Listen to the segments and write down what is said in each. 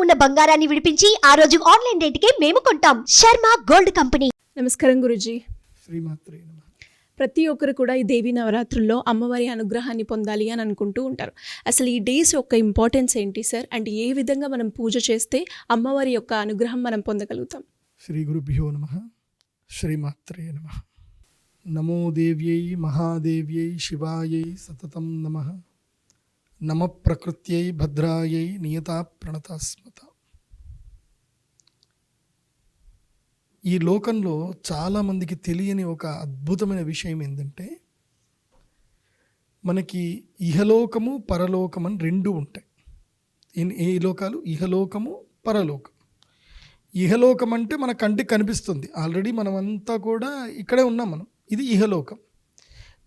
ఉన్న బంగారాన్ని విడిపించి ఆ రోజు ఆన్లైన్ రేటుకే మేము కొంటాం. Sharma gold company. నమస్కారం గురుజీ. శ్రీమాత్రే నమ. ప్రతి ఒక్కరు కూడా ఈ దేవీ నవరాత్రుల్లో అమ్మవారి అనుగ్రహాన్ని పొందాలి అని అనుకుంటూ ఉంటారు. అసలు ఈ డేస్ యొక్క ఇంపార్టెన్స్ ఏంటి సార్? అండ్ ఏ విధంగా మనం పూజ చేస్తే అమ్మవారి యొక్క అనుగ్రహం మనం పొందగలుగుతాం? శ్రీ గురుభ్యో నమ. శ్రీమాత్రే నమ. నమో దేవ్యై మహాదేవ్యై శివాయై సతతం నమ. నమ ప్రకృత్యై భద్రాయై నియతా ప్రణతాస్మత ఈ లోకంలో చాలామందికి తెలియని ఒక అద్భుతమైన విషయం ఏంటంటే మనకి ఇహలోకము పరలోకం అని రెండు ఉంటాయి. ఏ- ఏ లోకాలు? ఇహలోకము పరలోకం. ఇహలోకం అంటే మన కంటికి కనిపిస్తుంది. ఆల్రెడీ మనమంతా కూడా ఇక్కడే ఉన్నాం మనం. ఇది ఇహలోకం.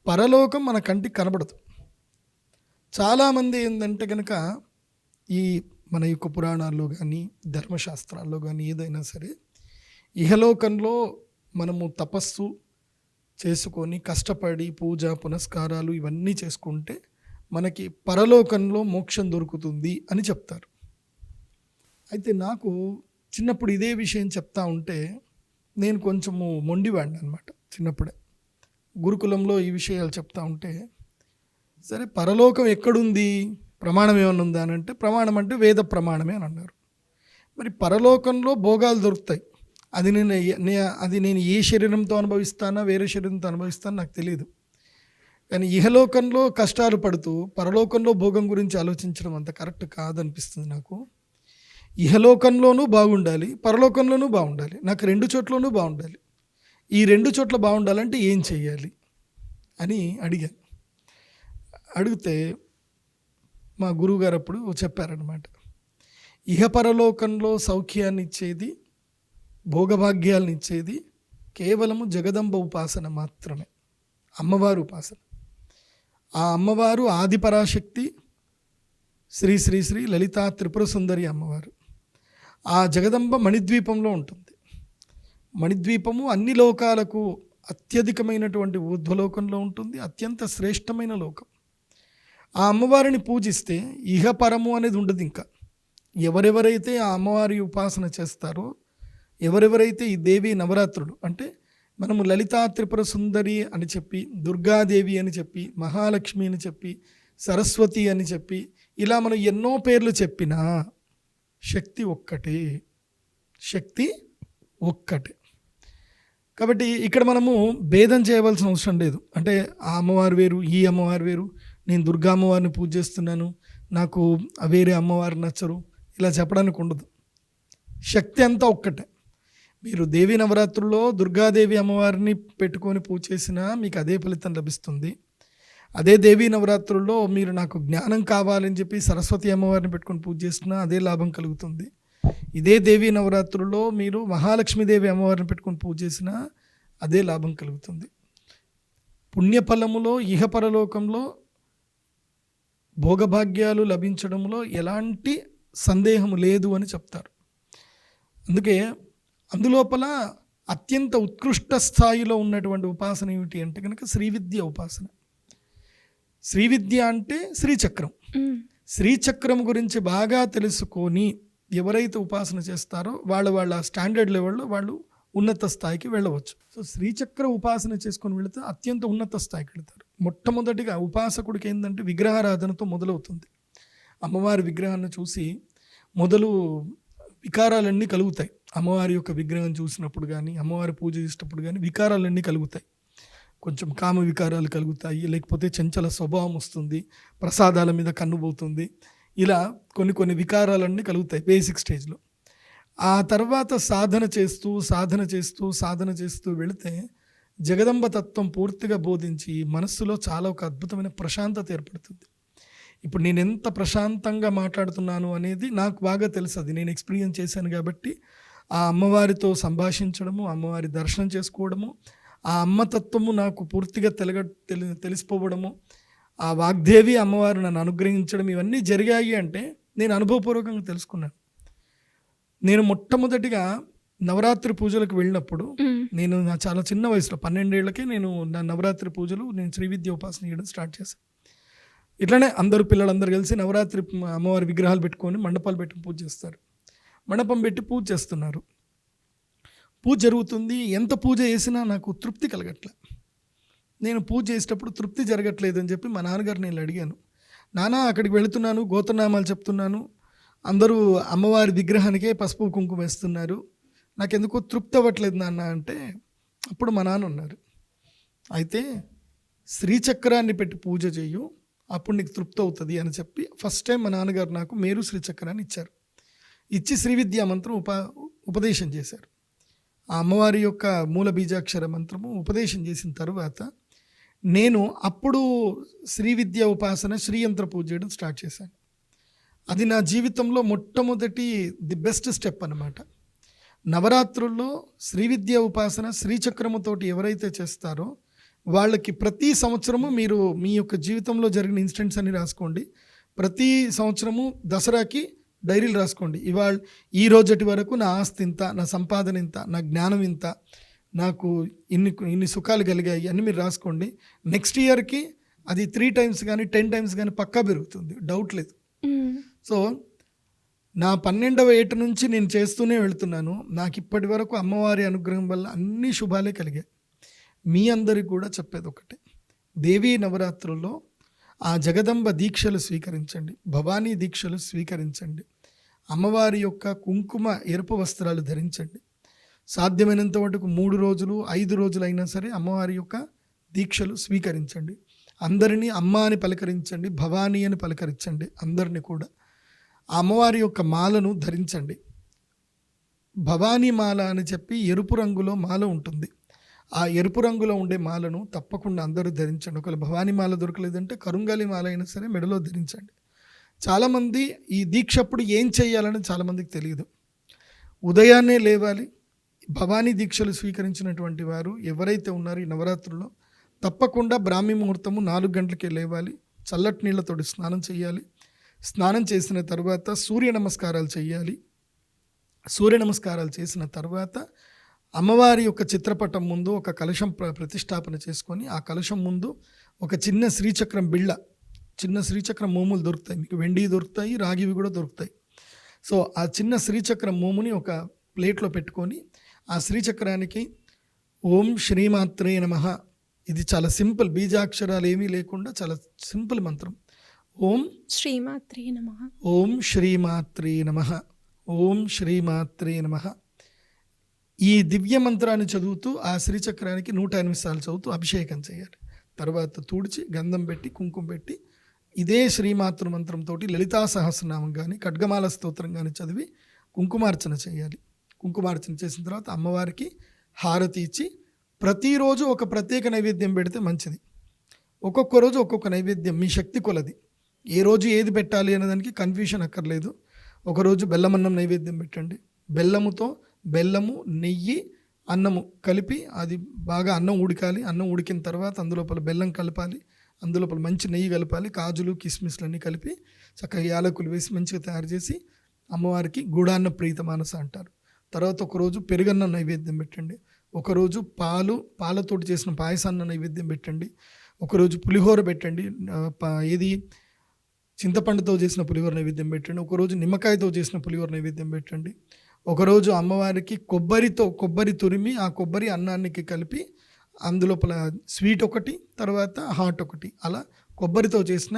పరలోకం మన కంటికి కనబడదు. చాలామంది ఏంటంటే కనుక ఈ మన యొక్క పురాణాల్లో కానీ ధర్మశాస్త్రాల్లో కానీ ఏదైనా సరే ఇహలోకంలో మనము తపస్సు చేసుకొని కష్టపడి పూజ పునస్కారాలు ఇవన్నీ చేసుకుంటే మనకి పరలోకంలో మోక్షం దొరుకుతుంది అని చెప్తారు. అయితే నాకు చిన్నప్పుడు ఇదే విషయం చెప్తా ఉంటే నేను కొంచెము మొండివాడిని అనమాట చిన్నప్పుడే. గురుకులంలో ఈ విషయాలు చెప్తా ఉంటే సరే పరలోకం ఎక్కడుంది? ప్రమాణం ఏమన్నా ఉందా అని అంటే ప్రమాణం అంటే వేద ప్రమాణమే అని అన్నారు. మరి పరలోకంలో భోగాలు దొరుకుతాయి. అది నేను అది నేను ఏ శరీరంతో అనుభవిస్తానా వేరే శరీరంతో అనుభవిస్తానో నాకు తెలియదు కానీ ఇహలోకంలో కష్టాలు పడుతూ పరలోకంలో భోగం గురించి ఆలోచించడం అంత కరెక్ట్ కాదనిపిస్తుంది నాకు. ఇహలోకంలోనూ బాగుండాలి పరలోకంలోనూ బాగుండాలి నాకు రెండు చోట్లనూ బాగుండాలి. ఈ రెండు చోట్ల బాగుండాలంటే ఏం చేయాలి అని అడిగాను. అడిగితే మా గురువుగారు అప్పుడు చెప్పారనమాట ఇహ పరలోకంలో సౌఖ్యాన్ని ఇచ్చేది భోగభాగ్యాలను ఇచ్చేది కేవలము జగదంబ ఉపాసన మాత్రమే అమ్మవారు ఉపాసన. ఆ అమ్మవారు ఆదిపరాశక్తి శ్రీ శ్రీ శ్రీ లలితా త్రిపుర సుందరి అమ్మవారు. ఆ జగదంబ మణిద్వీపంలో ఉంటుంది. మణిద్వీపము అన్ని లోకాలకు అత్యధికమైనటువంటి ఊర్ధ్వలోకంలో ఉంటుంది అత్యంత శ్రేష్టమైన లోకం. ఆ అమ్మవారిని పూజిస్తే ఇహపరము అనేది ఉండదు ఇంకా. ఎవరెవరైతే ఆ అమ్మవారి ఉపాసన చేస్తారో ఎవరెవరైతే ఈ దేవి నవరాత్రులు అంటే మనము లలితా త్రిపుర సుందరి అని చెప్పి దుర్గాదేవి అని చెప్పి మహాలక్ష్మి అని చెప్పి సరస్వతి అని చెప్పి ఇలా మనం ఎన్నో పేర్లు చెప్పినా శక్తి ఒక్కటే. శక్తి ఒక్కటే. కాబట్టి ఇక్కడ మనము భేదం చేయవలసిన అవసరం లేదు. అంటే ఆ అమ్మవారు వేరు ఈ అమ్మవారు వేరు నేను దుర్గా అమ్మవారిని పూజ చేస్తున్నాను నాకు వేరే అమ్మవారు నచ్చరు. ఇలా చెప్పడానికి ఉండదు. శక్తి అంతా ఒక్కటే. మీరు దేవి నవరాత్రుల్లో దుర్గాదేవి అమ్మవారిని పెట్టుకొని పూజ చేసినా మీకు అదే ఫలితం లభిస్తుంది. అదే దేవి నవరాత్రుల్లో మీరు నాకు జ్ఞానం కావాలని చెప్పి సరస్వతి అమ్మవారిని పెట్టుకొని పూజ చేసినా అదే లాభం కలుగుతుంది. ఇదే దేవి నవరాత్రుల్లో మీరు మహాలక్ష్మీదేవి అమ్మవారిని పెట్టుకొని పూజ చేసినా అదే లాభం కలుగుతుంది. పుణ్యఫలములో ఇహపరలోకంలో భోగభాగ్యాలు లభించడంలో ఎలాంటి సందేహం లేదు అని చెప్తారు. అందుకే అందులోపల అత్యంత ఉత్కృష్ట స్థాయిలో ఉన్నటువంటి ఉపాసన ఏమిటి అంటే కనుక శ్రీవిద్య ఉపాసన. శ్రీవిద్య అంటే శ్రీచక్రం. శ్రీచక్రం గురించి బాగా తెలుసుకొని ఎవరైతే ఉపాసన చేస్తారో వాళ్ళ వాళ్ళ స్టాండర్డ్ లెవెల్లో వాళ్ళు ఉన్నత స్థాయికి వెళ్ళవచ్చు. సో శ్రీచక్ర ఉపాసన చేసుకొని వెళితే అత్యంత ఉన్నత స్థాయికి వెళతారు. మొట్టమొదటిగా ఉపాసకుడికి ఏంటంటే విగ్రహారాధనతో మొదలవుతుంది. అమ్మవారి విగ్రహాన్ని చూసి మొదలు వికారాలన్నీ కలుగుతాయి. అమ్మవారి యొక్క విగ్రహం చూసినప్పుడు కానీ అమ్మవారి పూజ చేసేటప్పుడు కానీ వికారాలన్నీ కలుగుతాయి. కొంచెం కామ వికారాలు కలుగుతాయి. లేకపోతే చంచల స్వభావం వస్తుంది. ప్రసాదాల మీద కన్నుపోతుంది ఇలా కొన్ని కొన్ని వికారాలన్నీ కలుగుతాయి బేసిక్ స్టేజ్లో. ఆ తర్వాత సాధన చేస్తూ సాధన చేస్తూ సాధన చేస్తూ వెళితే జగదంబ తత్వం పూర్తిగా బోధించి మనస్సులో చాలా ఒక అద్భుతమైన ప్రశాంతత ఏర్పడుతుంది. ఇప్పుడు నేను ఎంత ప్రశాంతంగా మాట్లాడుతున్నాను అనేది నాకు బాగా తెలుసు. అది నేను ఎక్స్పీరియన్స్ చేశాను కాబట్టి ఆ అమ్మవారితో సంభాషించడము అమ్మవారి దర్శనం చేసుకోవడము ఆ అమ్మతత్వము నాకు పూర్తిగా తెలగ తెలి తెలిసిపోవడము ఆ వాగ్దేవి అమ్మవారు నన్ను అనుగ్రహించడం ఇవన్నీ జరిగాయి అంటే నేను అనుభవపూర్వకంగా తెలుసుకున్నాను. నేను మొట్టమొదటిగా నవరాత్రి పూజలకు వెళ్ళినప్పుడు నేను నా చాలా చిన్న వయసులో పన్నెండేళ్ళకే నేను నా నవరాత్రి పూజలు నేను శ్రీ విద్య ఉపాసన చేయడం స్టార్ట్ చేశాను ఇట్లనే అందరూ పిల్లలందరూ కలిసి నవరాత్రి అమ్మవారి విగ్రహాలు పెట్టుకొని మండపాలు పెట్టుకుని పూజ చేస్తారు. మండపం పెట్టి పూజ చేస్తున్నారు. పూజ జరుగుతుంది. ఎంత పూజ చేసినా నాకు తృప్తి కలగట్లే. నేను పూజ చేసేటప్పుడు తృప్తి జరగట్లేదు అని చెప్పి మా నాన్నగారు నేను అడిగాను. నాన్న అక్కడికి వెళుతున్నాను గోతనామాలు చెప్తున్నాను. అందరూ అమ్మవారి విగ్రహానికే పసుపు కుంకుమ వేస్తున్నారు. నాకెందుకో తృప్తి అవ్వట్లేదు నాన్న అంటే అప్పుడు మా నాన్న ఉన్నారు. అయితే శ్రీచక్రాన్ని పెట్టి పూజ చేయు అప్పుడు నీకు తృప్తి అవుతుంది అని చెప్పి ఫస్ట్ టైం మా నాన్నగారు నాకు మేరు శ్రీచక్రాన్ని ఇచ్చారు. ఇచ్చి శ్రీ విద్యా మంత్రం ఉప ఉపదేశం చేశారు. ఆ అమ్మవారి యొక్క మూల బీజాక్షర మంత్రము ఉపదేశం చేసిన తర్వాత నేను అప్పుడు శ్రీ విద్య ఉపాసన శ్రీయంత్ర పూజ చేయడం స్టార్ట్ చేశాను. అది నా జీవితంలో మొట్టమొదటి ది బెస్ట్ స్టెప్ అనమాట నవరాత్రుల్లో శ్రీ విద్య ఉపాసన శ్రీచక్రముతోటి ఎవరైతే చేస్తారో వాళ్ళకి ప్రతి సంవత్సరము మీరు మీ యొక్క జీవితంలో జరిగిన ఇన్సిడెంట్స్ అన్ని రాసుకోండి. ప్రతి సంవత్సరము దసరాకి డైరీలు రాసుకోండి. ఇవాళ ఈ రోజటి వరకు నా ఆస్తి ఇంత నా సంపాదన ఇంత నా జ్ఞానం ఇంత నాకు ఇన్ని ఇన్ని సుఖాలు కలిగాయి అన్ని మీరు రాసుకోండి. నెక్స్ట్ ఇయర్కి అది త్రీ టైమ్స్ కానీ టెన్ టైమ్స్ కానీ పక్కా పెరుగుతుంది. డౌట్ లేదు. సో నా పన్నెండవ ఏట నుంచి నేను చేస్తూనే వెళ్తున్నాను. నాకు ఇప్పటి వరకు అమ్మవారి అనుగ్రహం వల్ల అన్ని శుభాలే కలిగాయి. మీ అందరికి కూడా చెప్పేది ఒకటే. దేవీ నవరాత్రుల్లో ఆ జగదంబ దీక్షలు స్వీకరించండి. భవానీ దీక్షలు స్వీకరించండి. అమ్మవారి యొక్క కుంకుమ ఎరుపు వస్త్రాలు ధరించండి. సాధ్యమైనంత మటుకు మూడు రోజులు ఐదు రోజులు అయినా సరే అమ్మవారి యొక్క దీక్షలు స్వీకరించండి. అందరినీ అమ్మ అని పలకరించండి భవానీ అని పలకరించండి అందరినీ కూడా. ఆ అమ్మవారి యొక్క మాలను ధరించండి. భవానీ మాల అని చెప్పి ఎరుపు రంగులో మాల ఉంటుంది. ఆ ఎరుపు రంగులో ఉండే మాలను తప్పకుండా అందరూ ధరించండి. ఒకవేళ భవానీ మాల దొరకలేదంటే కరుంగాలి మాల అయినా సరే మెడలో ధరించండి. చాలామంది ఈ దీక్షప్పుడు ఏం చేయాలని చాలామందికి తెలియదు. ఉదయాన్నే లేవాలి. భవానీ దీక్షలు స్వీకరించినటువంటి వారు ఎవరైతే ఉన్నారో ఈ నవరాత్రుల్లో తప్పకుండా బ్రాహ్మీ ముహూర్తము నాలుగు గంటలకే లేవాలి. చల్లటి నీళ్ళతోటి స్నానం చేయాలి. స్నానం చేసిన తర్వాత సూర్య నమస్కారాలు చేయాలి సూర్య నమస్కారాలు చేసిన తర్వాత అమ్మవారి యొక్క చిత్రపటం ముందు ఒక కలశం ప్ర- ప్రతిష్టాపన చేసుకొని ఆ కలశం ముందు ఒక చిన్న శ్రీచక్రం బిళ్ళ చిన్న శ్రీచక్రం మోములు దొరుకుతాయి. మీకు వెండి దొరుకుతాయి రాగివి కూడా దొరుకుతాయి. సో ఆ చిన్న శ్రీచక్రం మోముని ఒక ప్లేట్లో పెట్టుకొని ఆ శ్రీచక్రానికి ఓం శ్రీమాత్రే నమ. ఇది చాలా సింపుల్ బీజాక్షరాలు ఏమీ లేకుండా చాలా సింపుల్ మంత్రం. ఓం శ్రీమాత్రే నమ. ఓం శ్రీమాత్రే నమ. ఓం శ్రీమాత్రే నమ. ఈ దివ్య మంత్రాన్ని చదువుతూ ఆ శ్రీచక్రానికి నూట ఎనిమిది సార్లు చదువుతూ అభిషేకం చేయాలి. తర్వాత తుడిచి గంధం పెట్టి కుంకుమ పెట్టి ఇదే శ్రీమాతృ మంత్రంతో లలితా సహస్రనామం కానీ ఖడ్గమాల స్తోత్రం కానీ చదివి కుంకుమార్చన చేయాలి. కుంకుమార్చన చేసిన తర్వాత అమ్మవారికి హారతి ఇచ్చి ప్రతిరోజు ఒక ప్రత్యేక నైవేద్యం పెడితే మంచిది. ఒక్కొక్క రోజు ఒక్కొక్క నైవేద్యం మీ శక్తి కొలది. ఏ రోజు ఏది పెట్టాలి అనే దానికి కన్ఫ్యూషన్ అక్కర్లేదు ఒకరోజు బెల్లమన్నం నైవేద్యం పెట్టండి. బెల్లముతో బెల్లము నెయ్యి అన్నము కలిపి అది బాగా అన్నం ఉడకాలి. అన్నం ఉడికిన తర్వాత అందులోపల బెల్లం కలపాలి. అందులోపల మంచి నెయ్యి కలపాలి. కాజులు కిస్మిస్లు అన్నీ కలిపి చక్కగా యాలకులు వేసి మంచిగా తయారు చేసి అమ్మవారికి గూడాన్న ప్రీత మానస అంటారు. తర్వాత ఒకరోజు పెరుగన్న నైవేద్యం పెట్టండి. ఒకరోజు పాలు పాలతోటి చేసిన పాయసాన్న నైవేద్యం పెట్టండి. ఒకరోజు పులిహోర పెట్టండి. ఏది? చింతపండుతో చేసిన పులిహోర నైవేద్యం పెట్టండి. ఒకరోజు నిమ్మకాయతో చేసిన పులిహోర నైవేద్యం పెట్టండి. ఒకరోజు అమ్మవారికి కొబ్బరితో కొబ్బరి తురిమి ఆ కొబ్బరి అన్నానికి కలిపి అందులోపల స్వీట్ ఒకటి తర్వాత హాట్ ఒకటి అలా కొబ్బరితో చేసిన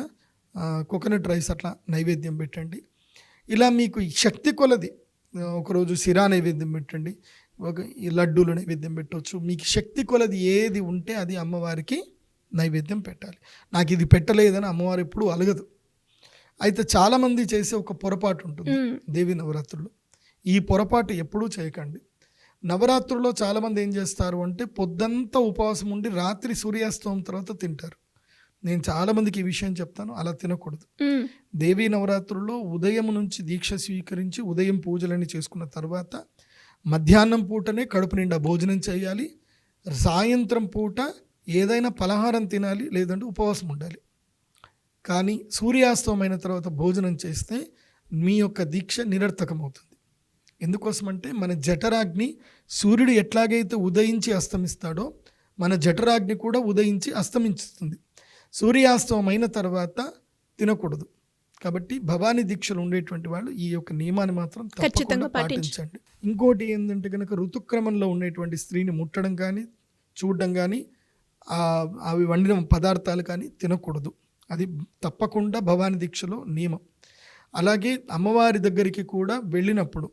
కోకోనట్ రైస్ అట్లా నైవేద్యం పెట్టండి. ఇలా మీకు శక్తి కొలది. ఒకరోజు సిరా నైవేద్యం పెట్టండి. ఒక ఈ లడ్డూలు నైవేద్యం పెట్టవచ్చు మీకు శక్తి కొలది ఏది ఉంటే అది అమ్మవారికి నైవేద్యం పెట్టాలి. నాకు ఇది పెట్టలేదని అమ్మవారు ఎప్పుడు అలగదు. అయితే చాలామంది చేసే ఒక పొరపాటు ఉంటుంది. దేవి నవరాత్రుల్లో. ఈ పొరపాటు ఎప్పుడూ చేయకండి. నవరాత్రుల్లో చాలామంది ఏం చేస్తారు అంటే పొద్దంతా ఉపవాసం ఉండి రాత్రి సూర్యాస్తమం తర్వాత తింటారు. నేను చాలామందికి ఈ విషయం చెప్తాను అలా తినకూడదు. దేవీ నవరాత్రుల్లో ఉదయం నుంచి దీక్ష స్వీకరించి ఉదయం పూజలని చేసుకున్న తర్వాత మధ్యాహ్నం పూటనే కడుపు నిండా భోజనం చేయాలి. సాయంత్రం పూట ఏదైనా పలహారం తినాలి లేదంటే ఉపవాసం ఉండాలి. కానీ సూర్యాస్తమమైన తర్వాత భోజనం చేస్తే మీ యొక్క దీక్ష నిరర్థకమవుతుంది. ఎందుకోసమంటే మన జఠరాగ్ని సూర్యుడు ఎట్లాగైతే ఉదయించి అస్తమిస్తాడో మన జఠరాగ్ని కూడా ఉదయించి అస్తమించుతుంది. సూర్యాస్తమం అయిన తర్వాత తినకూడదు. కాబట్టి భవానీ దీక్షలు ఉండేటువంటి వాళ్ళు ఈ యొక్క నియమాన్ని మాత్రం ఖచ్చితంగా పాటించు. పాటించండి. ఇంకోటి ఏంటంటే కనుక ఋతుక్రమంలో ఉండేటువంటి స్త్రీని ముట్టడం కానీ చూడడం కానీ అవి వండిన పదార్థాలు కానీ తినకూడదు. అది తప్పకుండా భవాని దీక్షలో నియమం. అలాగే అమ్మవారి దగ్గరికి కూడా వెళ్ళినప్పుడు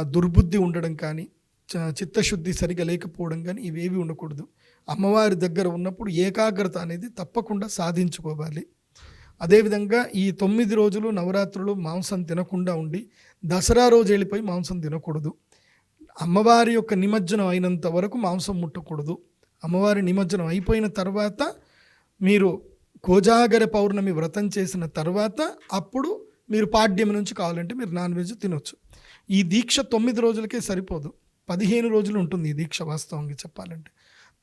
దుర్బుద్ధి ఉండడం కానీ చ- చిత్తశుద్ధి సరిగా లేకపోవడం కానీ ఇవేవి ఉండకూడదు. అమ్మవారి దగ్గర ఉన్నప్పుడు ఏకాగ్రత అనేది తప్పకుండా సాధించుకోవాలి. అదేవిధంగా ఈ తొమ్మిది రోజులు నవరాత్రులు మాంసం తినకుండా ఉండి దసరా రోజు వెళ్ళిపోయి మాంసం తినకూడదు. అమ్మవారి యొక్క నిమజ్జనం అయినంత వరకు మాంసం ముట్టకూడదు. అమ్మవారి నిమజ్జనం అయిపోయిన తర్వాత మీరు కోజాగర పౌర్ణమి వ్రతం చేసిన తర్వాత అప్పుడు మీరు పాడ్యం నుంచి కావాలంటే మీరు నాన్ వెజ్ తినొచ్చు. ఈ దీక్ష తొమ్మిది రోజులకే సరిపోదు. పదిహేను రోజులు ఉంటుంది ఈ దీక్ష వాస్తవంగా చెప్పాలంటే.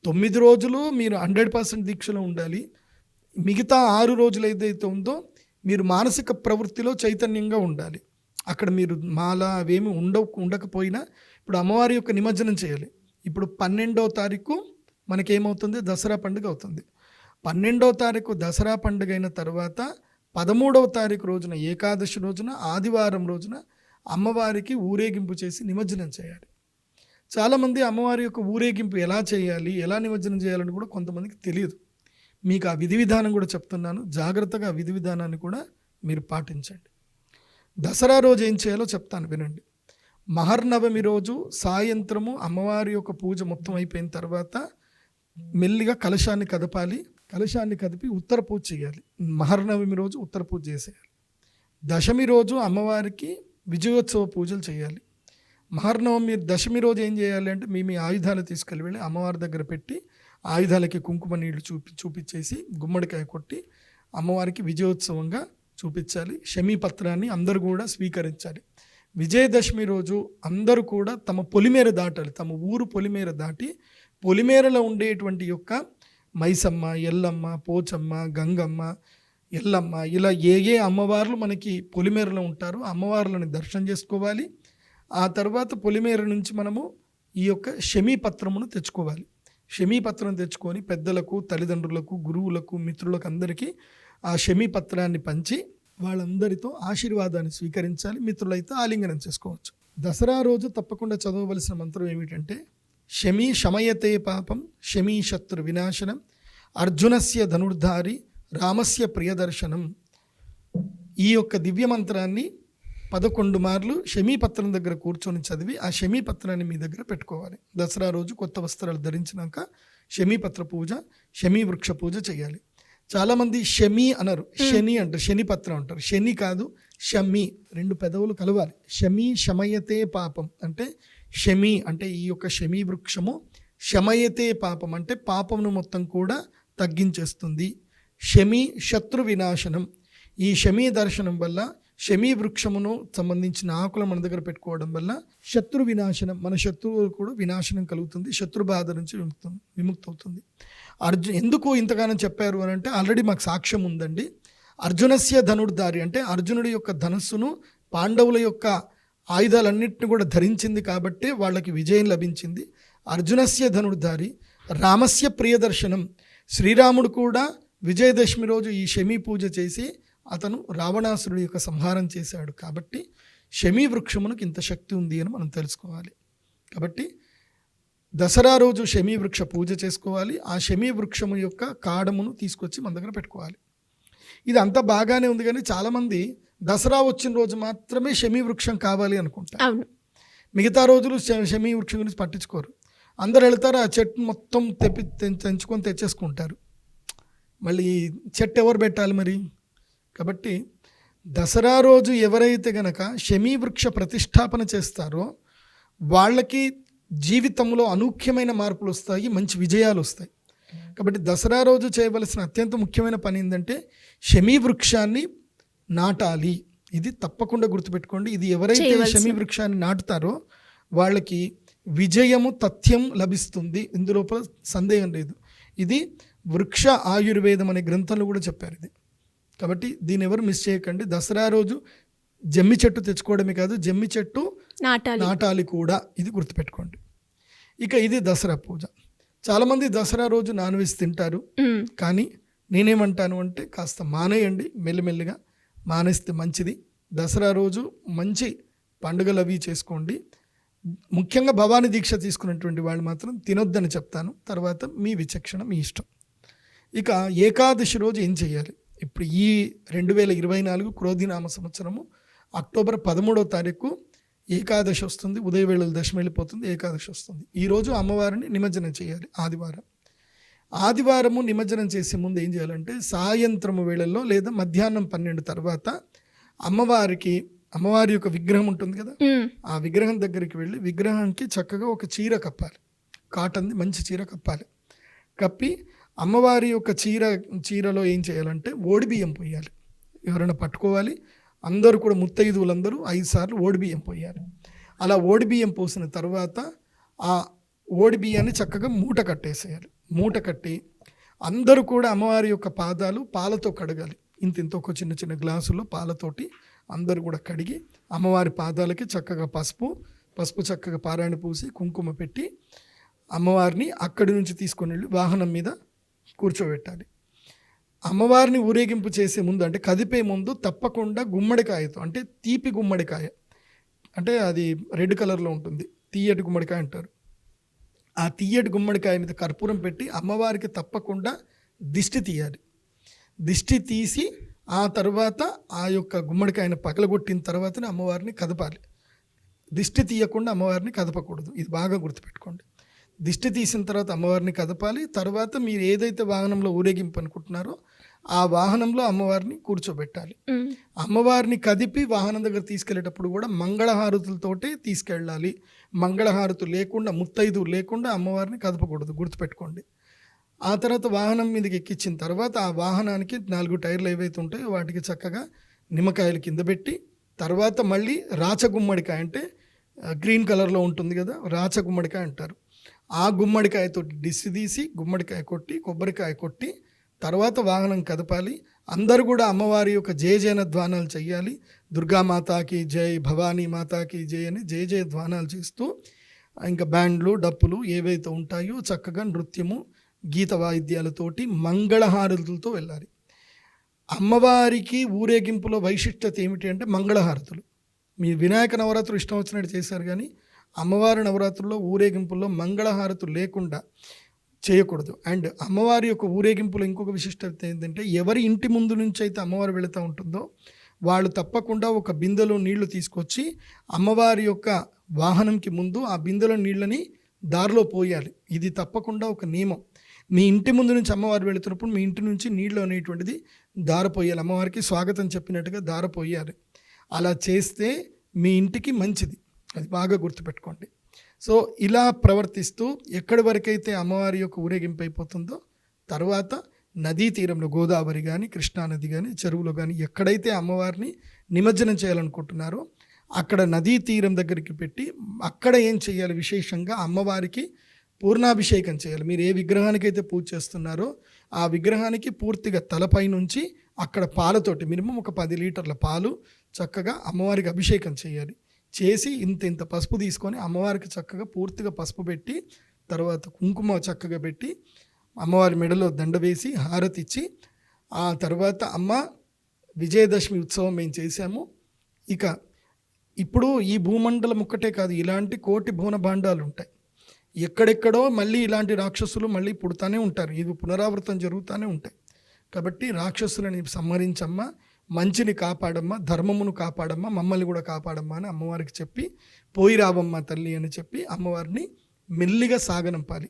తొమ్మిది రోజులు మీరు హండ్రెడ్ పర్సెంట్ దీక్షలో ఉండాలి. మిగతా ఆరు రోజులు ఏదైతే ఉందో మీరు మానసిక ప్రవృత్తిలో చైతన్యంగా ఉండాలి. అక్కడ మీరు మాల అవేమి ఉండ ఉండకపోయినా ఇప్పుడు అమ్మవారి యొక్క నిమజ్జనం చేయాలి. ఇప్పుడు పన్నెండవ తారీఖు మనకేమవుతుంది? దసరా పండుగ అవుతుంది. పన్నెండవ తారీఖు దసరా పండుగ అయిన తర్వాత పదమూడవ తారీఖు రోజున ఏకాదశి రోజున ఆదివారం రోజున అమ్మవారికి ఊరేగింపు చేసి నిమజ్జనం చేయాలి. చాలామంది అమ్మవారి యొక్క ఊరేగింపు ఎలా చేయాలి ఎలా నిమజ్జనం చేయాలని కూడా కొంతమందికి తెలియదు. మీకు ఆ విధి విధానం కూడా చెప్తున్నాను. జాగ్రత్తగా ఆ విధి విధానాన్ని కూడా మీరు పాటించండి. దసరా రోజు ఏం చేయాలో చెప్తాను వినండి. మహర్నవమి రోజు సాయంత్రము అమ్మవారి యొక్క పూజ మొత్తం అయిపోయిన తర్వాత మెల్లిగా కలశాన్ని కదపాలి. కలశాన్ని కదిపి ఉత్తర పూజ చేయాలి. మహర్నవమి రోజు ఉత్తర పూజ చేసేయాలి. దశమి రోజు అమ్మవారికి విజయోత్సవ పూజలు చేయాలి. మహర్నవమి దశమి రోజు ఏం చేయాలి అంటే మీ మీ ఆయుధాలు తీసుకెళ్ళి వెళ్ళి అమ్మవారి దగ్గర పెట్టి ఆయుధాలకి కుంకుమ నీళ్ళు చూపి చూపించేసి గుమ్మడికాయ కొట్టి అమ్మవారికి విజయోత్సవంగా చూపించాలి. శమీపత్రాన్ని అందరూ కూడా స్వీకరించాలి. విజయదశమి రోజు అందరూ కూడా తమ పొలిమేర దాటాలి. తమ ఊరు పొలిమేర దాటి పొలిమేరలో ఉండేటువంటి యొక్క మైసమ్మ ఎల్లమ్మ పోచమ్మ గంగమ్మ ఎల్లమ్మ ఇలా ఏ ఏ అమ్మవార్లు మనకి పొలిమేరలో ఉంటారో అమ్మవార్లను దర్శనం చేసుకోవాలి. ఆ తర్వాత పొలిమేర నుంచి మనము ఈ యొక్క శమీపత్రమును తెచ్చుకోవాలి. షమీ పత్రం తెచ్చుకొని పెద్దలకు తల్లిదండ్రులకు గురువులకు మిత్రులకు అందరికీ ఆ శమీపత్రాన్ని పంచి వాళ్ళందరితో ఆశీర్వాదాన్ని స్వీకరించాలి. మిత్రులైతే ఆలింగనం చేసుకోవచ్చు. దసరా రోజు తప్పకుండా చదవవలసిన మంత్రం ఏమిటంటే శమీ శమయతే పాపం శమీ శత్రు వినాశనం అర్జునస్య ధనుర్ధారి రామస్య ప్రియదర్శనం. ఈ యొక్క దివ్య మంత్రాన్ని పదకొండు మార్లు షమీపత్రం దగ్గర కూర్చొని చదివి ఆ షమీపత్రాన్ని మీ దగ్గర పెట్టుకోవాలి. దసరా రోజు కొత్త వస్త్రాలు ధరించినాక షమీపత్ర పూజ షమీ వృక్ష పూజ చేయాలి. చాలామంది షమీ అనరు శని అంటారు శని పత్రం అంటారు. శని కాదు షమి రెండు పెదవులు కలవాలి. షమీ శమయతే పాపం అంటే షమి అంటే ఈ యొక్క షమి వృక్షము శమయతే పాపం అంటే పాపమును మొత్తం కూడా తగ్గించేస్తుంది. షమి శత్రు వినాశనం. ఈ షమీ దర్శనం వల్ల షమీ వృక్షమును సంబంధించిన ఆకులు మన దగ్గర పెట్టుకోవడం వల్ల శత్రు వినాశనం మన శత్రువులు కూడా వినాశనం కలుగుతుంది శత్రు బాధ నుంచి విముక్తం విముక్తి అవుతుంది అర్జున్ ఎందుకు ఇంతగానం చెప్పారు అని అంటే ఆల్రెడీ మాకు సాక్ష్యం ఉందండి. అర్జునస్య ధనుర్ధారి అంటే అర్జునుడి యొక్క ధనస్సును పాండవుల యొక్క ఆయుధాలన్నింటిని కూడా ధరించింది కాబట్టే వాళ్ళకి విజయం లభించింది. అర్జునస్య ధనుర్ధారి రామస్య ప్రియదర్శనం శ్రీరాముడు కూడా విజయదశమి రోజు ఈ శమీ పూజ చేసి అతను రావణాసురుడి యొక్క సంహారం చేశాడు కాబట్టి శమీ వృక్షమునకు ఇంత శక్తి ఉంది అని మనం తెలుసుకోవాలి. కాబట్టి దసరా రోజు శమీ వృక్ష పూజ చేసుకోవాలి. ఆ శమీ వృక్షము యొక్క కాడమును తీసుకొచ్చి మన దగ్గర పెట్టుకోవాలి. ఇది అంతా బాగానే ఉంది కానీ చాలామంది దసరా వచ్చిన రోజు మాత్రమే శమీ వృక్షం కావాలి అనుకుంటారు అవును. మిగతా రోజులు శమీ వృక్షం గురించి పట్టించుకోరు. అందరు వెళ్తారు ఆ చెట్టు మొత్తం తెప్పి తెంచుకొని తెచ్చేసుకుంటారు. మళ్ళీ చెట్టు ఎవరు పెట్టాలి మరి? కాబట్టి దసరా రోజు ఎవరైతే గనక శమీ వృక్ష ప్రతిష్టాపన చేస్తారో వాళ్ళకి జీవితంలో అనూఖ్యమైన మార్పులు వస్తాయి మంచి విజయాలు వస్తాయి. కాబట్టి దసరా రోజు చేయవలసిన అత్యంత ముఖ్యమైన పని ఏంటంటే శమీ వృక్షాన్ని నాటాలి. ఇది తప్పకుండా గుర్తుపెట్టుకోండి. ఇది ఎవరైతే శమీ వృక్షాన్ని నాటుతారో వాళ్ళకి విజయము తథ్యం లభిస్తుంది. ఇందులోపల సందేహం లేదు. ఇది వృక్ష ఆయుర్వేదం అనే గ్రంథంలో కూడా చెప్పారు ఇది. కాబట్టి దీన్ని ఎవరు మిస్ చేయకండి. దసరా రోజు జమ్మి చెట్టు తెచ్చుకోవడమే కాదు జమ్మి చెట్టు నాటాలి. కూడా. ఇది గుర్తుపెట్టుకోండి. ఇక ఇది దసరా పూజ. చాలామంది దసరా రోజు నాన్ వెజ్ తింటారు. కానీ నేనేమంటాను అంటే కాస్త మానేయండి. మెల్లిమెల్లిగా మానేస్తే మంచిది. దసరా రోజు మంచి పండుగలు అవి చేసుకోండి. ముఖ్యంగా భవానీ దీక్ష తీసుకున్నటువంటి వాళ్ళు మాత్రం తినొద్దని చెప్తాను. తర్వాత మీ విచక్షణ మీ ఇష్టం. ఇక ఏకాదశి రోజు ఏం చేయాలి? ఇప్పుడు ఈ రెండు వేల ఇరవై నాలుగు క్రోధినామ సంవత్సరము అక్టోబర్ పదమూడవ తారీఖు ఏకాదశి వస్తుంది. ఉదయవేళలు దశమి వెళ్ళిపోతుంది ఏకాదశి వస్తుంది. ఈరోజు అమ్మవారిని నిమజ్జనం చేయాలి ఆదివారం. ఆదివారము నిమజ్జనం చేసే ముందు ఏం చేయాలంటే సాయంత్రము వేళల్లో లేదా మధ్యాహ్నం పన్నెండు తర్వాత అమ్మవారికి అమ్మవారి యొక్క విగ్రహం ఉంటుంది కదా. ఆ విగ్రహం దగ్గరికి వెళ్ళి విగ్రహానికి చక్కగా ఒక చీర కప్పాలి. కాటన్ది మంచి చీర కప్పాలి. కప్పి అమ్మవారి యొక్క చీర చీరలో ఏం చేయాలంటే ఓడి బియ్యం పోయాలి. ఎవరైనా పట్టుకోవాలి. అందరూ కూడా ముత్తైదువులందరూ ఐదు సార్లు ఓడి బియ్యం పోయాలి. అలా ఓడి బియ్యం పోసిన తర్వాత ఆ ఓడి బియ్యాన్ని చక్కగా మూట కట్టేసేయాలి. మూట కట్టి అందరూ కూడా అమ్మవారి యొక్క పాదాలు పాలతో కడగాలి. ఇంత ఇంత ఒక చిన్న చిన్న గ్లాసులో పాలతోటి అందరూ కూడా కడిగి అమ్మవారి పాదాలకి చక్కగా పసుపు పసుపు చక్కగా పారాయణ పూసి కుంకుమ పెట్టి అమ్మవారిని అక్కడి నుంచి తీసుకొని వెళ్ళి వాహనం మీద కూర్చోబెట్టాలి. అమ్మవారిని ఊరేగింపు చేసే ముందు అంటే కదిపే ముందు తప్పకుండా గుమ్మడికాయతో అంటే తీపి గుమ్మడికాయ అంటే అది రెడ్ కలర్లో ఉంటుంది. తీయటి గుమ్మడికాయ అంటారు. ఆ తీయటి గుమ్మడికాయ మీద కర్పూరం పెట్టి అమ్మవారికి తప్పకుండా దిష్టి తీయాలి. దిష్టి తీసి ఆ తర్వాత ఆ యొక్క గుమ్మడికాయను పగలగొట్టిన తర్వాతనే అమ్మవారిని కదపాలి. దిష్టి తీయకుండా అమ్మవారిని కదపకూడదు. ఇది బాగా గుర్తుపెట్టుకోండి. దిష్టి తీసిన తర్వాత అమ్మవారిని కదపాలి. తర్వాత మీరు ఏదైతే వాహనంలో ఊరేగింపు అనుకుంటున్నారో ఆ వాహనంలో అమ్మవారిని కూర్చోబెట్టాలి. మ్మ్. అమ్మవారిని కదిపి వాహనం దగ్గర తీసుకెళ్ళేటప్పుడు కూడా మంగళహారతులతోటే తీసుకెళ్ళాలి. మంగళహారతు లేకుండా ముత్తైదు లేకుండా అమ్మవారిని కదపకూడదు గుర్తుపెట్టుకోండి. ఆ తర్వాత వాహనం మీదకి ఎక్కించిన తర్వాత ఆ వాహనానికి నాలుగు టైర్లు ఏవైతే ఉంటాయో వాటికి చక్కగా నిమ్మకాయలు కింద పెట్టి తర్వాత మళ్ళీ రాచ గుమ్మడికాయ అంటే గ్రీన్ కలర్లో ఉంటుంది కదా రాచ గుమ్మడికాయ అంటారు. ఆ గుమ్మడికాయతో డిస్సి తీసి గుమ్మడికాయ కొట్టి కొబ్బరికాయ కొట్టి తర్వాత వాహనం కదపాలి. అందరూ కూడా అమ్మవారి యొక్క జయ జయన ధ్వానాలు చేయాలి దుర్గామాతాకి జై భవానీ మాతాకి జై అని జయ జయ ధ్వానాలు చేస్తూ ఇంకా బ్యాండ్లు డప్పులు ఏవైతే ఉంటాయో చక్కగా నృత్యము గీత వాయిద్యాలతోటి మంగళహారతులతో వెళ్ళాలి. అమ్మవారికి ఊరేగింపులో వైశిష్టత ఏమిటి అంటే మంగళహారతులు. మీ వినాయక నవరాత్రులు ఇష్టం వచ్చినట్టు చేశారు కానీ అమ్మవారి నవరాత్రుల్లో ఊరేగింపుల్లో మంగళహారతులు లేకుండా చేయకూడదు. అండ్ అమ్మవారి యొక్క ఊరేగింపులో ఇంకొక విశిష్టత ఏంటంటే ఎవరి ఇంటి ముందు నుంచి అయితే అమ్మవారు వెళుతూ ఉంటుందో వాళ్ళు తప్పకుండా ఒక బిందెలో నీళ్ళు తీసుకొచ్చి అమ్మవారి యొక్క వాహనంకి ముందు ఆ బిందెలో నీళ్ళని దారిలో పోయాలి. ఇది తప్పకుండా ఒక నియమం. మీ ఇంటి ముందు నుంచి అమ్మవారు వెళుతున్నప్పుడు మీ ఇంటి నుంచి నీళ్ళు అనేటువంటిది దారపోయాలి అమ్మవారికి స్వాగతం చెప్పినట్టుగా దారపోయాలి అలా చేస్తే మీ ఇంటికి మంచిది. అది బాగా గుర్తుపెట్టుకోండి. సో ఇలా ప్రవర్తిస్తూ ఎక్కడి వరకైతే అమ్మవారి యొక్క ఊరేగింపు అయిపోతుందో తర్వాత నదీ తీరంలో గోదావరి కానీ కృష్ణానది కానీ చెరువులో కానీ ఎక్కడైతే అమ్మవారిని నిమజ్జనం చేయాలనుకుంటున్నారో అక్కడ నదీ తీరం దగ్గరికి పెట్టి అక్కడ ఏం చేయాలి విశేషంగా అమ్మవారికి పూర్ణాభిషేకం చేయాలి. మీరు ఏ విగ్రహానికైతే పూజ చేస్తున్నారో ఆ విగ్రహానికి పూర్తిగా తలపై నుంచి అక్కడ పాలతోటి మినిమం ఒక పది లీటర్ల పాలు చక్కగా అమ్మవారికి అభిషేకం చేయాలి. చేసి ఇంత ఇంత పసుపు తీసుకొని అమ్మవారికి చక్కగా పూర్తిగా పసుపు పెట్టి తర్వాత కుంకుమ చక్కగా పెట్టి అమ్మవారి మెడలో దండ వేసి హారతి ఇచ్చి ఆ తర్వాత అమ్మ విజయదశమి ఉత్సవం మేము చేశాము. ఇక ఇప్పుడు ఈ భూమండలం ఒక్కటే కాదు ఇలాంటి కోటి భువన భాండాలు ఉంటాయి. ఎక్కడెక్కడో మళ్ళీ ఇలాంటి రాక్షసులు మళ్ళీ పుడతానే ఉంటారు. ఇది పునరావృతం జరుగుతూనే ఉంటాయి. కాబట్టి రాక్షసులని సంహరించమ్మా. మంచిని కాపాడమ్మా ధర్మమును కాపాడమ్మా మమ్మల్ని కూడా కాపాడమ్మా అని అమ్మవారికి చెప్పి పోయి రావమ్మా తల్లి అని చెప్పి అమ్మవారిని మెల్లిగా సాగనంపాలి.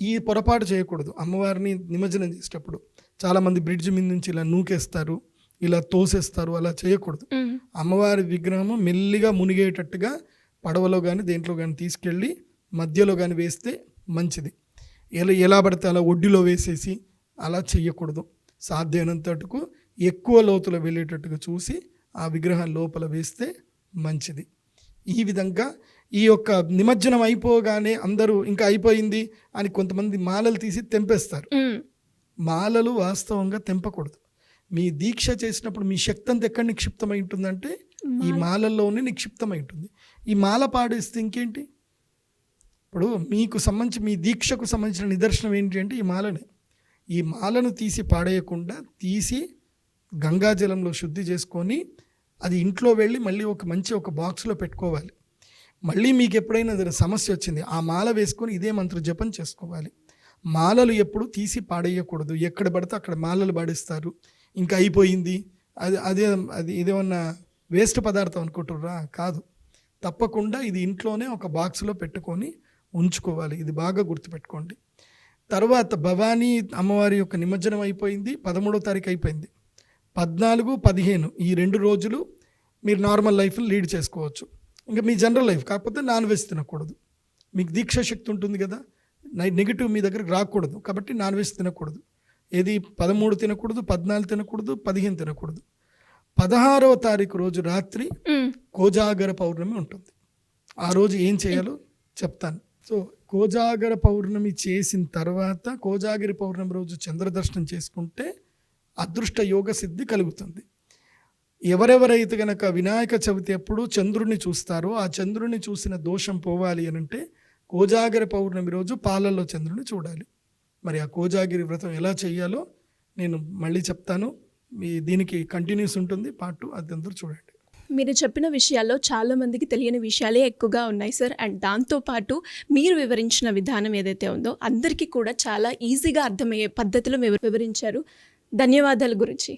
ఈ పొరపాటు చేయకూడదు. అమ్మవారిని నిమజ్జనం చేసేటప్పుడు చాలామంది బ్రిడ్జ్ మీద నుంచి ఇలా నూకేస్తారు ఇలా తోసేస్తారు అలా చేయకూడదు. మ్మ్. అమ్మవారి విగ్రహము మెల్లిగా మునిగేటట్టుగా పడవలో కానీ దేంట్లో కానీ తీసుకెళ్ళి మధ్యలో కానీ వేస్తే మంచిది. ఎలా ఎలా పడితే అలా ఒడ్డులో వేసేసి అలా చెయ్యకూడదు. సాధ్యమైనంతటుకు ఎక్కువ లోతులో వెళ్ళేటట్టుగా చూసి ఆ విగ్రహం లోపల వేస్తే మంచిది. ఈ విధంగా ఈ యొక్క నిమజ్జనం అయిపోగానే అందరూ ఇంకా అయిపోయింది అని కొంతమంది మాలలు తీసి తెంపేస్తారు. మాలలు వాస్తవంగా తెంపకూడదు. మీ దీక్ష చేసినప్పుడు మీ శక్తి అంతా ఎక్కడ నిక్షిప్తమై ఉంటుందంటే ఈ మాలల్లోనే నిక్షిప్తమై ఉంటుంది. ఈ మాల పాడేస్తే ఇంకేంటి? ఇప్పుడు మీకు సంబంధించి మీ దీక్షకు సంబంధించిన నిదర్శనం ఏంటి అంటే ఈ మాలనే. ఈ మాలను తీసి పాడేయకుండా తీసి గంగాజలంలో శుద్ధి చేసుకొని అది ఇంట్లో వెళ్ళి మళ్ళీ ఒక మంచి ఒక బాక్స్లో పెట్టుకోవాలి. మళ్ళీ మీకు ఎప్పుడైనా సమస్య వచ్చింది ఆ మాల వేసుకొని ఇదే మంత్ర జపం చేసుకోవాలి. మాలలు ఎప్పుడు తీసి పాడేయకూడదు. ఎక్కడ పడితే అక్కడ మాలలు పాడిస్తారు. ఇంకా అయిపోయింది. అది అదే అది ఇదేమన్నా వేస్ట్ పదార్థం అనుకుంటుర్రా కాదు. తప్పకుండా ఇది ఇంట్లోనే ఒక బాక్స్లో పెట్టుకొని ఉంచుకోవాలి. ఇది బాగా గుర్తుపెట్టుకోండి. తర్వాత భవానీ అమ్మవారి యొక్క నిమజ్జనం అయిపోయింది. పదమూడో తారీఖు అయిపోయింది. పద్నాలుగు పదిహేను ఈ రెండు రోజులు మీరు నార్మల్ లైఫ్ లీడ్ చేసుకోవచ్చు. ఇంకా మీ జనరల్ లైఫ్ కాకపోతే నాన్ వెజ్ తినకూడదు. మీకు దీక్ష శక్తి ఉంటుంది కదా నెగిటివ్ మీ దగ్గరకు రాకూడదు. కాబట్టి నాన్ వెజ్ తినకూడదు. ఏది పదమూడు తినకూడదు పద్నాలుగు తినకూడదు పదిహేను తినకూడదు. పదహారవ తారీఖు రోజు రాత్రి. కోజాగర పౌర్ణమి ఉంటుంది. ఆ రోజు ఏం చేయాలో చెప్తాను. సో కోజాగర పౌర్ణమి చేసిన తర్వాత కోజాగిరి పౌర్ణమి రోజు చంద్రదర్శనం చేసుకుంటే అదృష్ట యోగ సిద్ధి కలుగుతుంది. ఎవరెవరైతే కనుక వినాయక చవితి అప్పుడు చంద్రుడిని చూస్తారో ఆ చంద్రుడిని చూసిన దోషం పోవాలి అని అంటే కోజాగిరి పౌర్ణమి రోజు పాలల్లో చంద్రుని చూడాలి. మరి ఆ కోజాగిరి వ్రతం ఎలా చేయాలో నేను మళ్ళీ చెప్తాను. మీ దీనికి కంటిన్యూస్ ఉంటుంది. పాటు టూ అది అందరూ చూడండి. మీరు చెప్పిన విషయాల్లో చాలా మందికి తెలియని విషయాలే ఎక్కువగా ఉన్నాయి సార్. అండ్ దాంతోపాటు మీరు వివరించిన విధానం ఏదైతే ఉందో అందరికీ కూడా చాలా ఈజీగా అర్థమయ్యే పద్ధతిలో వివరించారు. ధన్యవాదాలు గురించి